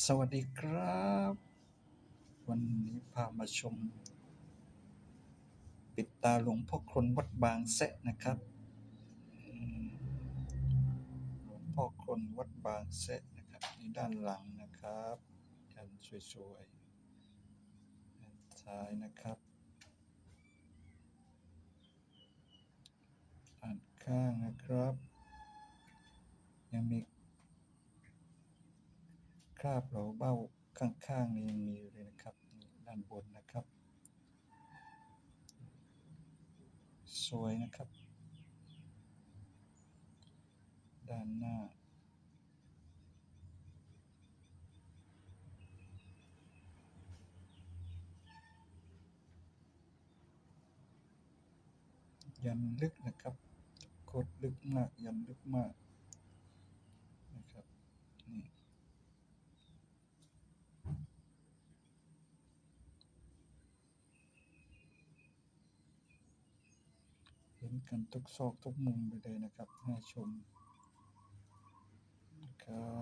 สวัสดีครับ วันนี้พามาชม ปิดตาหลวงพ่อครนวัดบางแสะนะครับหลวงพ่อครนวัดบางแสะนะครับนี่ด้านหลังนะครับยันสวยๆด้านซ้ายนะครับด้านข้างนะครับ ยังมี คราบเหลาเบ้าข้างๆนี่ยังมีอยู่เลยนะครับ ด้านบนนะครับ สวยนะครับ ด้านหน้า ยันลึกนะครับโคตรลึกมาก ยันลึกมากนะครับนี่ เห็ นกันทุกซอกทุกมุมไปเลยนะครับน่าชมนะครับ